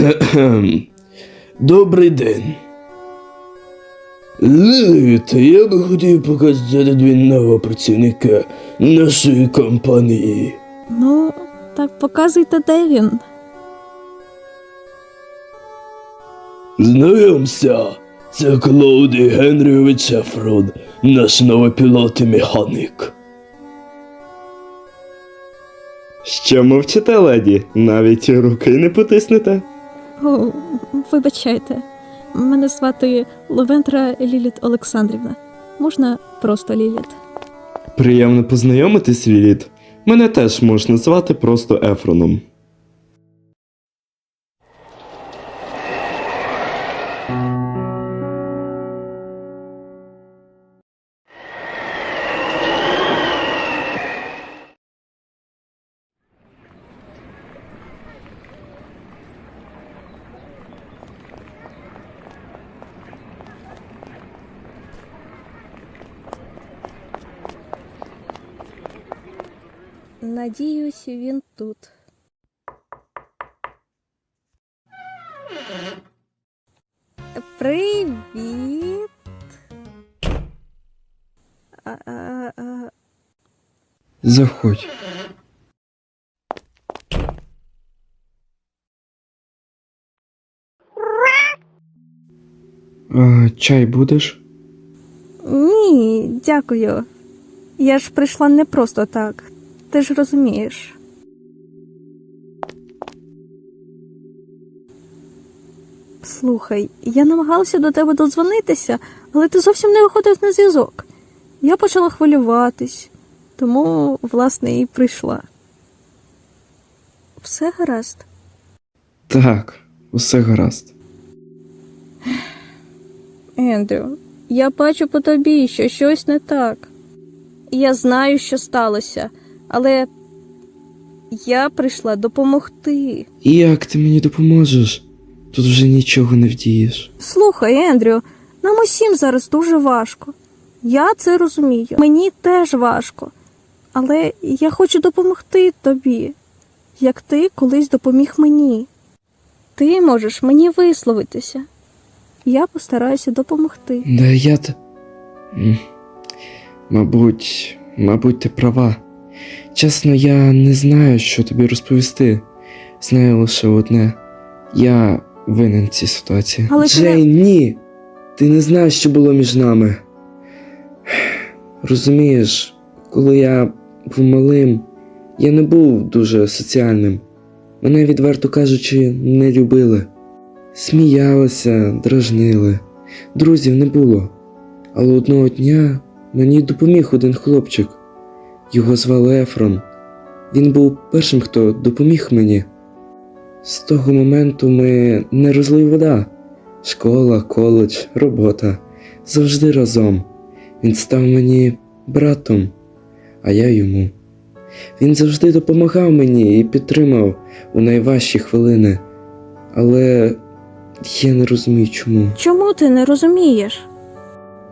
Добрий день. Ліліт, я би хотів показати тобі нового працівника нашої компанії. Ну, так показуйте, де він. Знайомся, це Клоуді Генрійович Ефрон, наш новий пілот і механік. Що мовчите, леді? Навіть руки не потиснете. О, вибачайте. Мене звати Ловентра Ліліт Олександрівна. Можна просто Ліліт. Приємно познайомитись, Ліліт. Мене теж можна звати просто Ефроном. Надіюсь, він тут. Привіт. А, а, а, Заходь. А, чай будеш? Ні, дякую. Я ж прийшла не просто так. Ти ж розумієш. Слухай, я намагалася до тебе додзвонитися, але ти зовсім не виходив на зв'язок. Я почала хвилюватись, тому, власне, і прийшла. Все гаразд. Так, усе гаразд. Ендрю, я бачу по тобі, що щось не так. Я знаю, що сталося, але я прийшла допомогти. І як ти мені допоможеш? Тут вже нічого не вдієш. Слухай, Ендрю, нам усім зараз дуже важко. Я це розумію. Мені теж важко. Але я хочу допомогти тобі, як ти колись допоміг мені. Ти можеш мені висловитися. Я постараюся допомогти. Да я Мабуть, мабуть, ти права. Чесно, я не знаю, що тобі розповісти. Знаю лише одне. Я винен в цій ситуації. Але ти Джей, ні. Ти не знаєш, що було між нами. Розумієш, коли я був малим, я не був дуже соціальним. Мене, відверто кажучи, не любили. Сміялися, дражнили. Друзів не було. Але одного дня мені допоміг один хлопчик. Його звали Ефрон. Він був першим, хто допоміг мені. З того моменту ми не розлий вода. Школа, коледж, робота. Завжди разом. Він став мені братом, а я йому. Він завжди допомагав мені і підтримав у найважчі хвилини. Але я не розумію чому. Чому ти не розумієш?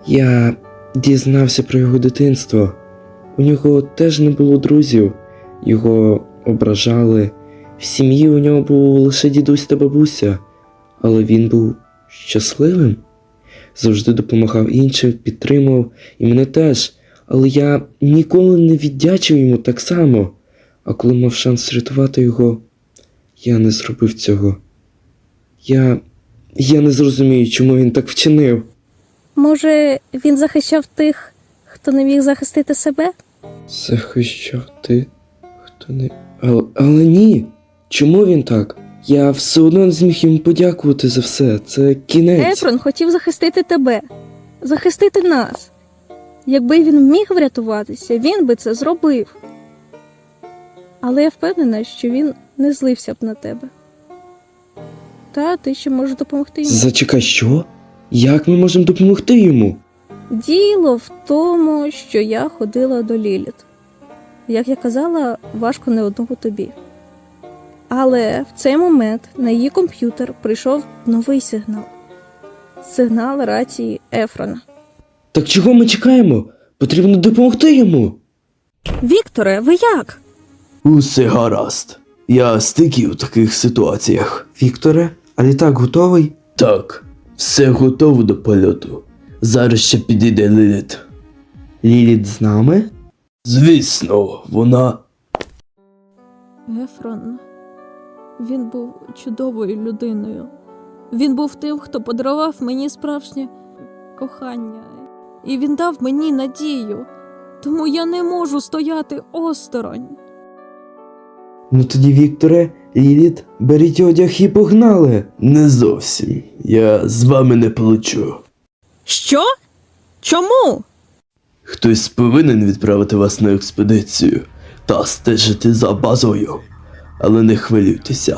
Я дізнався про його дитинство. У нього теж не було друзів, його ображали. В сім'ї у нього був лише дідусь та бабуся, але він був щасливим, завжди допомагав іншим, підтримував і мене теж. Але я ніколи не віддячив йому так само. А коли мав шанс врятувати його, я не зробив цього. Я. Я не зрозумію, чому він так вчинив. Може, він захищав тих, хто не міг захистити себе? Захищав ти, хто не. Але, але ні. Чому він так? Я все одно не зміг йому подякувати за все. Це кінець. Ефрон хотів захистити тебе, захистити нас. Якби він міг врятуватися, він би це зробив. Але я впевнена, що він не злився б на тебе. Та ти ще можеш допомогти йому. Зачекай, що? Як ми можемо допомогти йому? Діло в тому, що я ходила до Ліліт. Як я казала, важко не одному тобі. Але в цей момент на її комп'ютер прийшов новий сигнал. Сигнал рації Ефрона. Так чого ми чекаємо? Потрібно допомогти йому. Вікторе, ви як? Усе гаразд. Я стиків в таких ситуаціях. Вікторе, А літак готовий? Так, все готово до польоту. Зараз ще підійде Ліліт. Ліліт з нами? Звісно, вона. Ефрон. Він був чудовою людиною. Він був тим, хто подарував мені справжнє кохання. І він дав мені надію. Тому я не можу стояти осторонь. Ну тоді, Вікторе, Ліліт, беріть одяг і погнали. Не зовсім. Я з вами не полечу. Що? Чому? Хтось повинен відправити вас на експедицію та стежити за базою. Але не хвилюйтеся.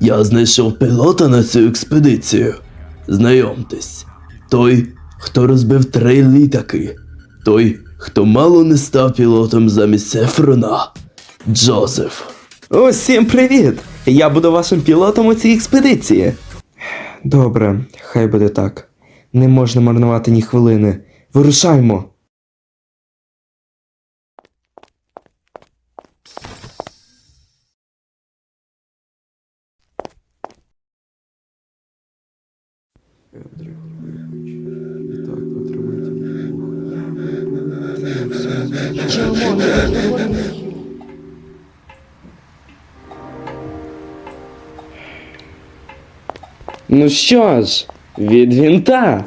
Я знайшов пілота на цю експедицію. Знайомтесь, той, хто розбив три літаки, той, хто мало не став пілотом замість Ефрона. Джозеф. Усім привіт! Я буду вашим пілотом у цій експедиції. Добре, хай буде так. Не можна марнувати ні хвилини. Вирушаймо. Ну що ж, від вінта.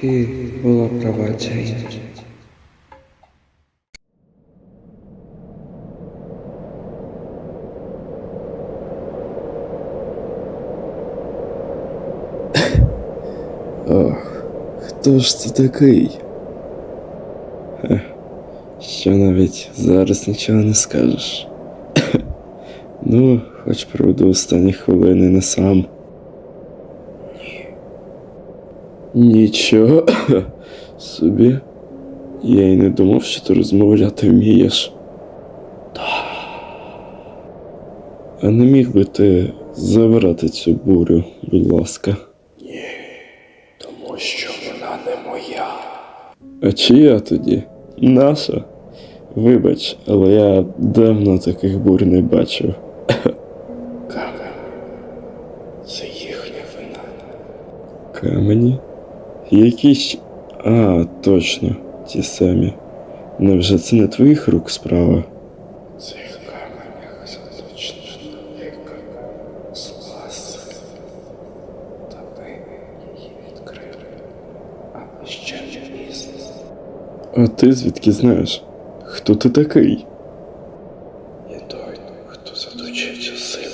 Ти була права, Джейн. Ох, хто ж це такий? Що навіть зараз нічого не скажеш. ну, хоч проведу останні хвилини не сам. Ні. Нічого собі. Я й не думав, що ти розмовляти вмієш. А не міг би ти забрати цю бурю, будь ласка. Ні, Тому що вона не моя. А чия тоді? Наша? Вибач, але я давно таких бур не бачив. Камень. Це їхня вина. Камені? Які ще. А, точно, ті самі. Невже це не твоїх рук справа? Цих каменях заточена велика сласа. Та ви її відкрили. Але ще не пізно. А ти звідки знаєш? Хто ти такий? Я той, хто заточив цю силу.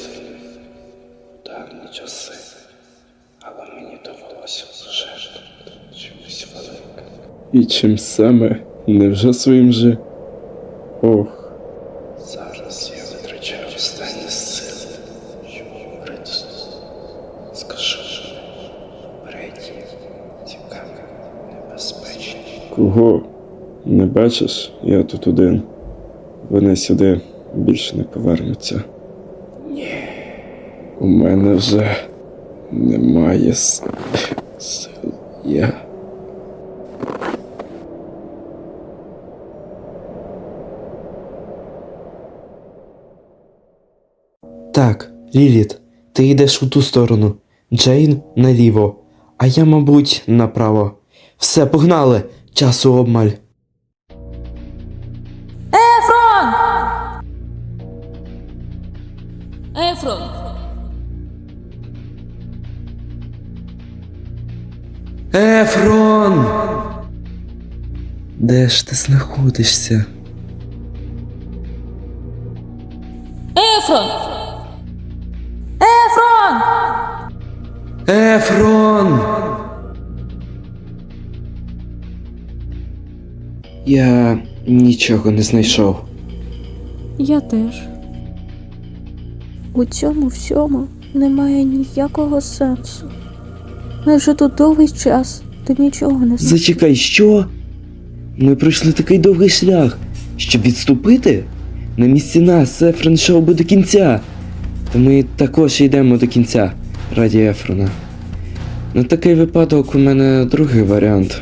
Давні часи. Але мені довелося жертвувати чимось великим. І чим саме? Невже своїм же? Ох. Зараз я витрачаю останні сили, щоб говорити з тобою. Скажи, Бреді, ці камери небезпечні. Кого? Не бачиш? Я тут один. Вони сюди більше не повернуться. Ні. У мене вже немає сил. Я. Так, Ліліт, ти йдеш у ту сторону. Джейн наліво, а я, мабуть, направо. Все, погнали! Часу обмаль. Ефрон! Ефрон! Ефрон! Де ж ти знаходишся? Ефрон! Ефрон! Ефрон! Я нічого не знайшов. Я теж. У цьому всьому немає ніякого сенсу. Ми вже тут довгий час, ти нічого не знаєш. Зачекай, що? Ми пройшли такий довгий шлях. Щоб відступити? На місці нас Ефрон йшов би до кінця. Та ми також йдемо до кінця раді Ефрона. На такий випадок у мене другий варіант.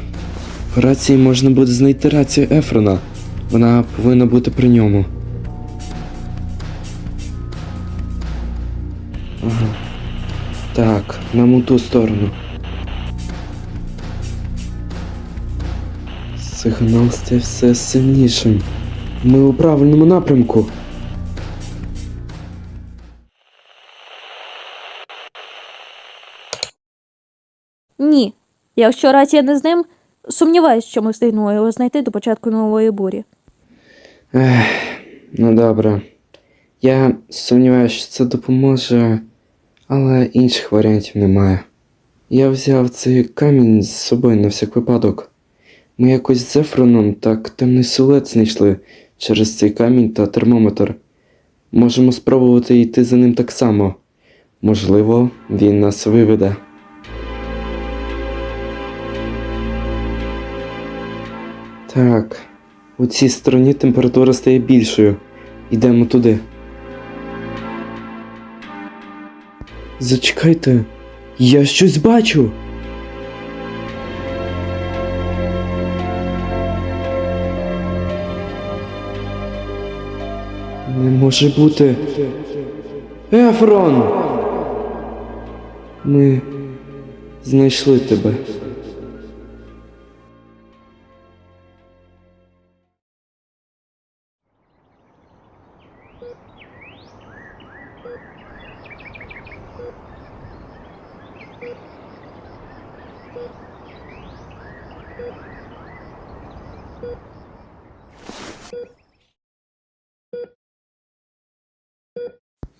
В рації можна буде знайти рацію Ефрона. Вона повинна бути при ньому. Нам у ту сторону. Сигнал стає все сильнішим. Ми у правильному напрямку. Ні. Якщо рація не з ним, сумніваюсь, що ми встигнемо його знайти до початку нової бурі. Ех, ну добре. Я сумніваюся, що це допоможе, але інших варіантів немає. Я взяв цей камінь з собою на всяк випадок. Ми якось з Ефроном так темний силует знайшли через цей камінь та термометр. Можемо спробувати йти за ним так само. Можливо, він нас виведе. Так, у цій стороні температура стає більшою. Йдемо туди. Зачекайте, я щось бачу. Не може бути. Ефрон! Ми знайшли тебе.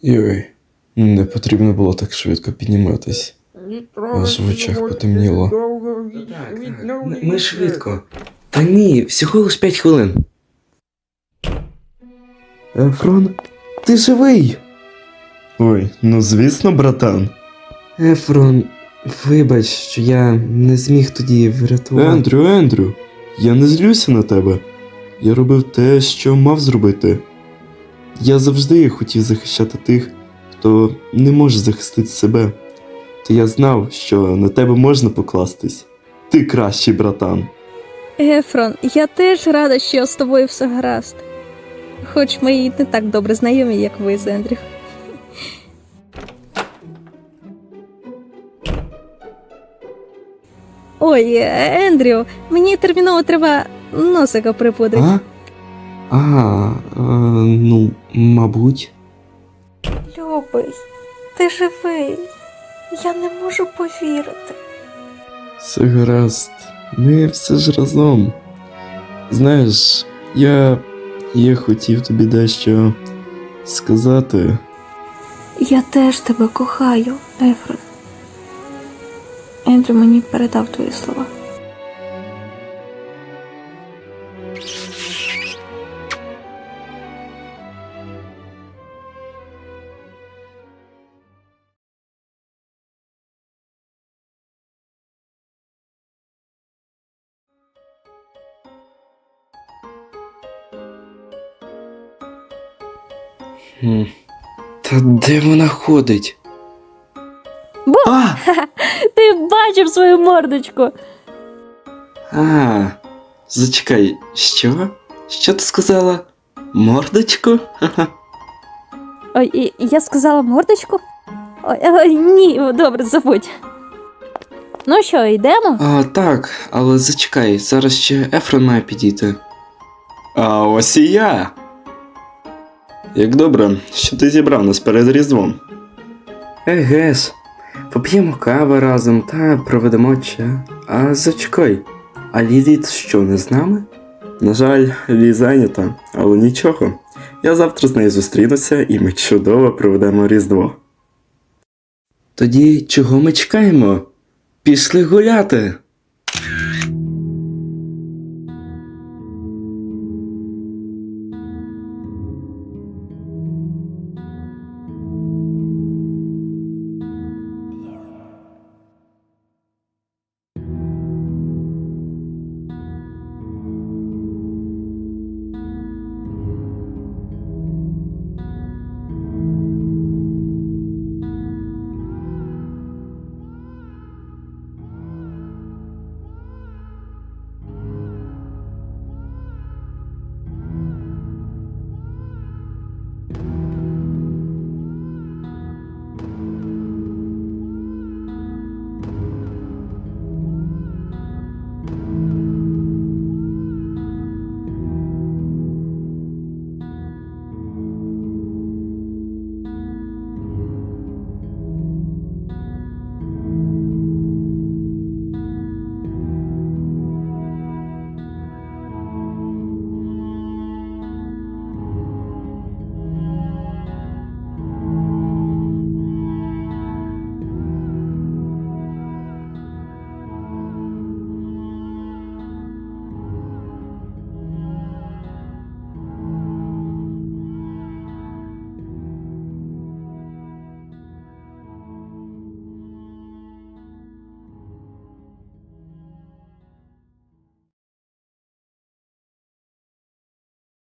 Йой, не потрібно було так швидко підніматись. Аж в очах потемніло. Ми швидко. Та ні, всього лиш 5 хвилин. Ефрон, ти живий? Ой, ну звісно, братан. Ефрон, вибач, що я не зміг тоді врятувати. Ендрю, Ендрю, я не злюся на тебе. Я робив те, що мав зробити. Я завжди хотів захищати тих, хто не може захистити себе. Та я знав, що на тебе можна покластись. Ти кращий братан. Ефрон, я теж рада, що з тобою все гаразд. Хоч ми і не так добре знайомі, як ви з Ендрю. Ой, е, Ендрю, мені терміново треба носика припудрити. А? А, е, ну, мабуть. Любий, ти живий. Я не можу повірити. Все гаразд. Ми все ж разом. Знаєш, я. я хотів тобі дещо сказати. Я теж тебе кохаю, Ефрон. Ендрю мені передав твої слова. Та де вона ходить? Бо! А! Ти бачив свою мордочку. А, зачекай, що? Що ти сказала? Мордочку? Ой, і- я сказала мордочку? Ой, ой, ні, добре, забудь. Ну що, йдемо? А, так, але зачекай, зараз ще Ефрон має підійти. А ось і я. Як добре, що ти зібрав нас перед Різдвом. Еге ж, поп'ємо каву разом та проведемо ча. А зачекай, а Лізі що, не з нами? На жаль, Лі зайнята, але нічого. Я завтра з нею зустрінуся і ми чудово проведемо Різдво. Тоді чого ми чекаємо? Пішли гуляти.